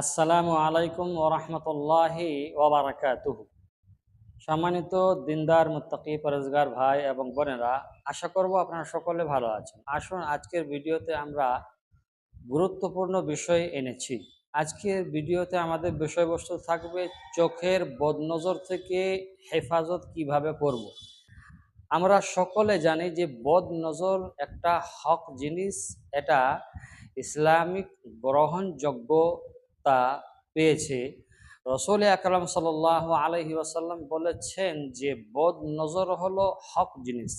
আসসালামু আলাইকুম ওরহমতুল্লাহি ওবরাকাতুহু সম্মানিত দিনদার, মুত্তাকি, পরেজগার ভাই এবং বোনেরা, আশা করব আপনারা সকলে ভালো আছেন। আসুন আজকের ভিডিওতে আমরা গুরুত্বপূর্ণ বিষয় এনেছি। আজকের ভিডিওতে আমাদের বিষয়বস্তু থাকবে চোখের বদনজর থেকে হেফাজত কীভাবে করব। আমরা সকলে জানি যে বদনজর একটা হক জিনিস, এটা ইসলামিক গ্রহণযোগ্যতা পেয়েছে। রসুল আকরাম সাল আলহি ওয়াসাল্লাম বলেছেন যে, বদ নজর হলো হক জিনিস।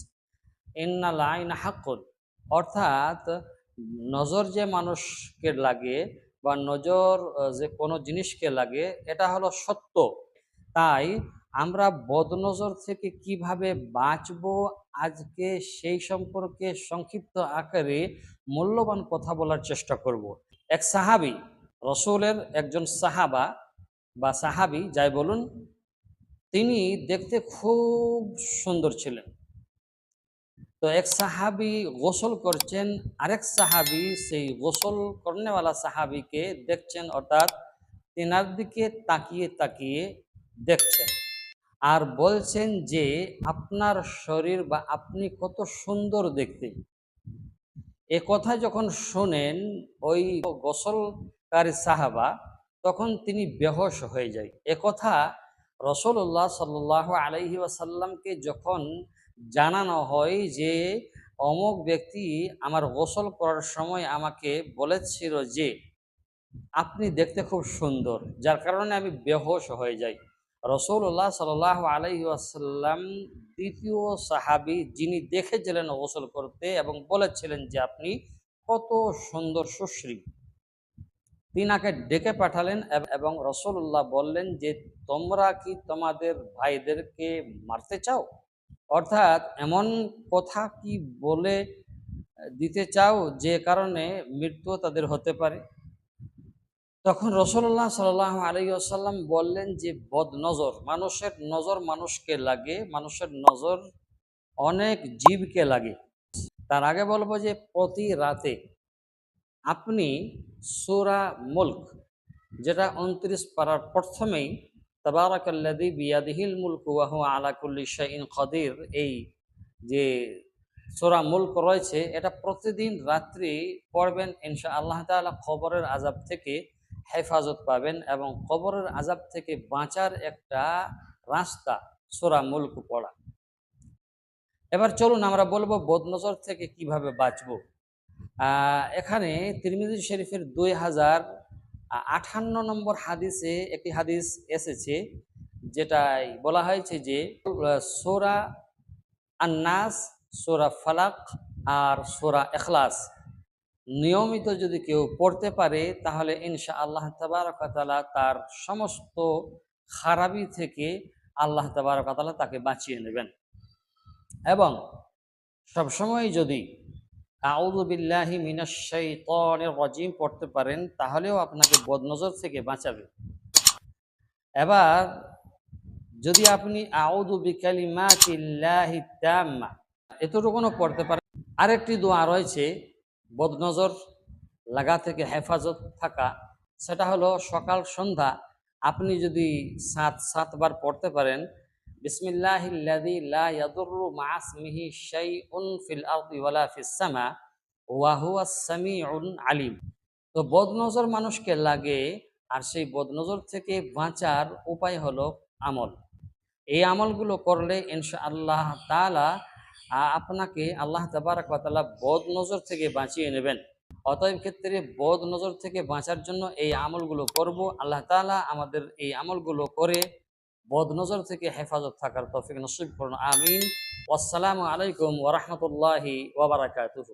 ইন্নাল আইন হাকুন অর্থাৎ, নজর যে মানুষকে লাগে বা নজর যে কোনো জিনিসকে লাগে, এটা হলো সত্য। তাই আমরা বদনজর থেকে কীভাবে বাঁচব, আজকে সেই সম্পর্কে সংক্ষিপ্ত আকারে মূল্যবান কথা বলার চেষ্টা করব। এক সাহাবি রসুলের একজন সাহাবা বা সাহাবি, যাই বলুন, তিনি দেখতে খুব সুন্দর ছিলেন। তো এক সাহাবি গোসল করছেন, আরেক সাহাবি সেই গোসল করনেওয়ালা সাহাবিকে দেখছেন, অর্থাৎ তেনার দিকে তাকিয়ে তাকিয়ে দেখছেন আর বলছেন যে, আপনার শরীর বা আপনি কত সুন্দর দেখতে। এ কথা যখন শোনেন, ওই গোসলকারী সাহাবা, তখন তিনি বেহস হয়ে যায়। এ কথা রসল্লাহ সাল্লাহ আলহি ওয়াসাল্লামকে যখন জানানো হয় যে, অমুক ব্যক্তি আমার গোসল করার সময় আমাকে বলেছিল যে, আপনি দেখতে খুব সুন্দর, যার কারণে আমি বেহস হয়ে যাই। রসৌল্লাহ সাল আলহি আসাল্লাম দ্বিতীয় সাহাবি যিনি দেখেছিলেন গোসল করতে এবং বলেছিলেন যে, আপনি কত সুন্দর সুশ্রী। তিনাকে ডেকে পাঠালেন এবং রসুল্লাহ বললেন যে, তোমরা কি তোমাদের ভাইদেরকে মারতে চাও? অর্থাৎ এমন কথা কি বলে দিতে চাও যে কারণে মৃত্যু তাদের হতে পারে? তখন রসল্লাহ সাল আলী আসাল্লাম বললেন যে বদ নজর মানুষের নজর মানুষকে লাগে, মানুষের নজর অনেক জীবকে লাগে। তার আগে বলব যে, প্রতি রাতে আপনি সুরা মুল্ক, যেটা উনত্রিশ পারার প্রথমেই তবারাকাল্লাদি বিয়াদিহিল মুলক ওয়াহু আলা কুল্লি শাইন কদির এই যে সোরা মুল্ক রয়েছে, এটা প্রতিদিন রাত্রি পড়বেন ইনশা আল্লাহ তাআলা কবরের আজাব থেকে হেফাজত পাবেন এবং কবরের আজাব থেকে বাঁচার একটা রাস্তা সোরা মুল্ক পড়া। এবার চলুন আমরা বলব, বদনজর থেকে কীভাবে বাঁচবো। এখানে তিরমিজি শরীফের দুই হাজার আঠান্ন নম্বর হাদিসে একটি হাদিস এসেছে, যেটাই বলা হয়েছে যে সোরা আন্নাস, সোরা ফালাক আর সোরা এখলাস নিয়মিত যদি কেউ পড়তে পারে, তাহলে ইনশা আল্লাহ তাবারকাতালা তার সমস্ত খারাপি থেকে আল্লাহ তাবারকাতালা তাকে বাঁচিয়ে নেবেন। এবং সবসময় যদি আউযু বিল্লাহি মিনাশ শাইতানির রাজিম, পড়তে পারেন, তাহলেও আপনাকে বদনজর থেকে বাঁচাবে। এবার, যদি আপনি বিকালিমাতিল্লাহি তাম্মা এতটুকুনও পড়তে পারেন। আরেকটি দোয়া রয়েছে, বদনজর লাগা থেকে হেফাজত থাকা, সেটা হলো সকাল সন্ধ্যা, আপনি যদি সাত সাতবার পড়তে পারেন আলিম। তো বদনজর মানুষকে লাগে আর সেই বদনজর থেকে বাঁচার উপায় হলো আমল। এই আমলগুলো করলে ইনশা আল্লাহ তাআলা আ- আপনাকে আল্লাহ তাবারাক ওয়া তাআলা বদ নজর থেকে বাঁচিয়ে নেবেন। অতএব ক্ষেত্রে বদ নজর থেকে বাঁচার জন্য এই আমলগুলো করব। আল্লাহ তাআলা আমাদের এই আমলগুলো করে বদ নজর থেকে হেফাজত থাকার তফিক নসিব করুন। আমিন। আসসালামু আলাইকুম ওরহমতুল্লাহি ওবরাকাতুহু